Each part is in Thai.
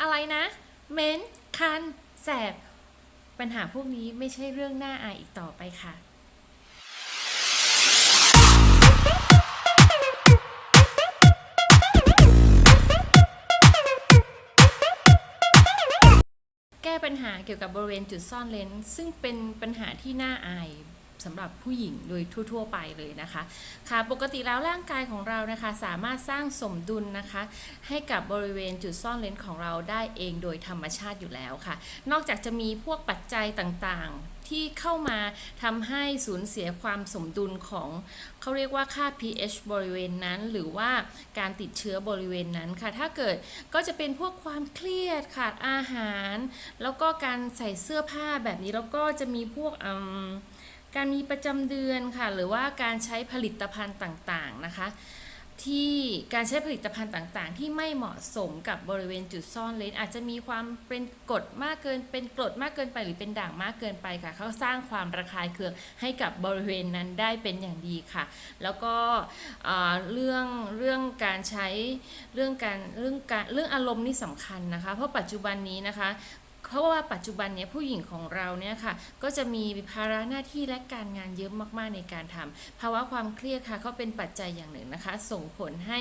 อะไรนะเม้นคัน แสบ ปัญหาพวกนี้ไม่ใช่เรื่องน่าอายอีกต่อไปค่ะแก้ปัญหาเกี่ยวกับบริเวณจุดซ่อนเลนซึ่งเป็นปัญหาที่น่าอาย สำหรับผู้หญิงโดยทั่ว ๆ ไปเลยนะคะค่ะปกติแล้วร่างกายของเรานะคะสามารถสร้างสมดุลนะคะ ให้กับบริเวณจุดซ่อนเลนของเราได้เองโดยธรรมชาติอยู่แล้วค่ะ นอกจากจะมีพวกปัจจัยต่างๆที่เข้ามาทำให้สูญเสียความสมดุลของเขาเรียกว่าค่า pH บริเวณนั้น หรือว่าการติดเชื้อบริเวณนั้นค่ะ ถ้าเกิดก็จะเป็นพวกความเครียดขาดอาหาร แล้วก็การใส่เสื้อผ้าแบบนี้แล้วก็จะมีพวกอืม การมีประจำเดือนค่ะ หรือว่าการใช้ผลิตภัณฑ์ต่างๆนะคะ ที่การใช้ผลิตภัณฑ์ต่างๆ ที่ไม่เหมาะสมกับบริเวณจุดซ่อนเลนอาจจะมีความเป็นกรดมากเกิน เป็นกรดมากเกินไปหรือเป็นด่างมากเกินไปค่ะ เขาสร้างความระคายเคืองให้กับบริเวณนั้นได้เป็นอย่างดีค่ะ แล้วก็เรื่องเรื่องการใช้เรื่องการเรื่องการเรื่องอารมณ์นี่สำคัญนะคะ เพราะปัจจุบันนี้นะคะ เพราะว่าปัจจุบันเนี้ยผู้หญิงของเราเนี่ยค่ะก็จะมีภาระหน้าที่และการงานเยอะมากๆในการทำภาวะความเครียดค่ะก็เป็นปัจจัยอย่างหนึ่งนะคะ ส่งผลให้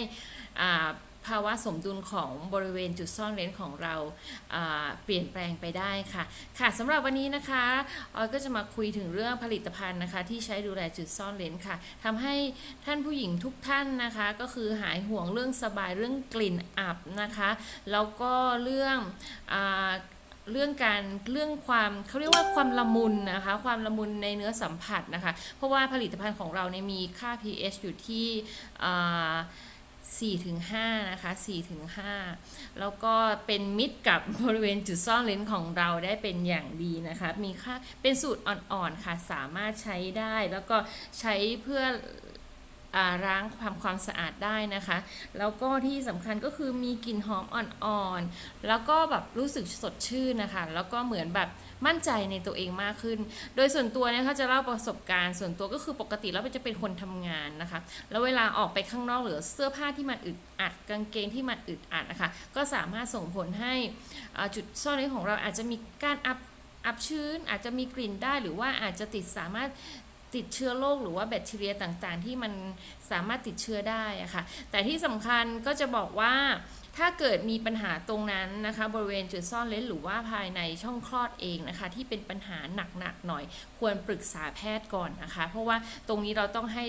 อ่าภาวะสมดุลของบริเวณจุดซ่อนเร้นของเราาเปลี่ยนแปลงไปได้ค่ะ ค่ะสำหรับวันนี้นะคะออยก็จะมาคุยถึงเรื่องผลิตภัณฑ์นะคะ ที่ใช้ดูแลจุดซ่อนเลนค่ะทำให้ท่านผู้หญิงทุกท่านนะคะ ก็คือหายห่วงเรื่องสบายเรื่องกลิ่นอับนะคะ แล้วก็เรื่องอ เรื่องการเรื่องความเขาเรียกว่าความละมุนนะคะ ความละมุนในเนื้อสัมผัสนะคะ เพราะว่าผลิตภัณฑ์ของเราเนี่ยมีค่า pH อยู่ที่4ถึง5นะคะ4ถึง5แล้วก็เป็นมิตรกับบริเวณจุดซ่อนเลนของเราได้เป็นอย่างดีนะคะ มีค่าเป็นสูตรอ่อนๆค่ะ สามารถใช้ได้แล้วก็ใช้เพื่อ ล้างความความสะอาดได้นะคะ แล้วก็ที่สำคัญก็คือมีกลิ่นหอมอ่อนๆ แล้วก็แบบรู้สึกสดชื่นนะคะ แล้วก็เหมือนแบบมั่นใจในตัวเองมากขึ้น โดยส่วนตัวเนี่ยเขาจะเล่าประสบการณ์ส่วนตัวก็คือปกติแล้วจะเป็นคนทำงานนะคะ แล้วเวลาออกไปข้างนอกหรือเสื้อผ้าที่มันอึดอัดกางเกงที่มันอึดอัดนะคะ ก็สามารถส่งผลให้จุดซ่อนเร้นของเราอาจจะมีการอับอับชื้นอาจจะมีกลิ่นได้หรือว่าอาจจะติดสามารถ ติดเชื้อโรคหรือว่าแบคทีเรียต่างๆ ที่มันสามารถติดเชื้อได้อะค่ะแต่ที่สำคัญก็จะบอกว่าถ้าเกิดมีปัญหาตรงนั้นนะคะ บริเวณจุดซ่อนเลนหรือว่าภายในช่องคลอดเองนะคะ ที่เป็นปัญหาหนักๆหน่อย ควรปรึกษาแพทย์ก่อนนะคะ เพราะว่าตรงนี้เราต้องให้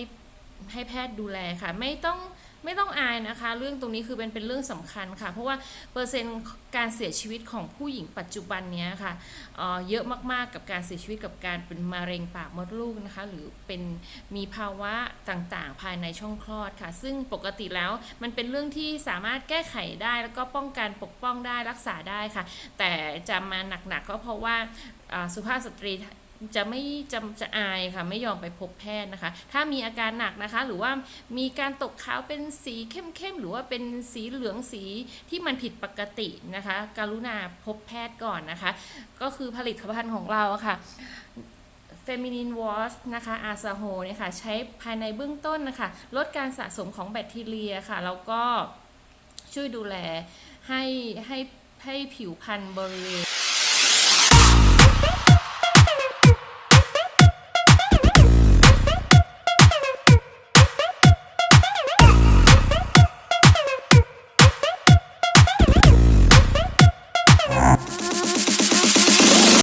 ให้แพทย์ดูแลค่ะ ไม่ต้องไม่ต้องอายนะคะ เรื่องตรงนี้คือเป็นเป็นเรื่องสำคัญค่ะ เพราะว่าเปอร์เซ็นต์การเสียชีวิตของผู้หญิงปัจจุบันนี้ค่ะเออเยอะมากๆกับการเสียชีวิตกับการเป็นมะเร็งปากมดลูกนะคะ หรือเป็นมีภาวะต่างๆ ภายในช่องคลอดค่ะ ซึ่งปกติแล้วมันเป็นเรื่องที่สามารถแก้ไขได้แล้วก็ป้องกันปกป้องได้รักษาได้ค่ะ แต่จะมาหนักๆก็เพราะว่าสุภาพสตรี จะไม่จำจะอายค่ะไม่ยอมไปพบแพทย์นะคะ ถ้ามีอาการหนักนะคะ หรือว่ามีการตกขาวเป็นสีเข้มๆหรือว่าเป็นสีเหลืองสีที่มันผิดปกตินะคะ กรุณาพบแพทย์ก่อนนะคะ ก็คือผลิตภัณฑ์ของเราะค่ะ Feminine Wash นะคะอาซาโฮเนี่ยค่ะใช้ภายในเบื้องต้นนะคะลดการสะสมของแบคทีเรียค่ะ แล้วก็ช่วยดูแลให้ให้ให้ผิวพรรณบริเวณ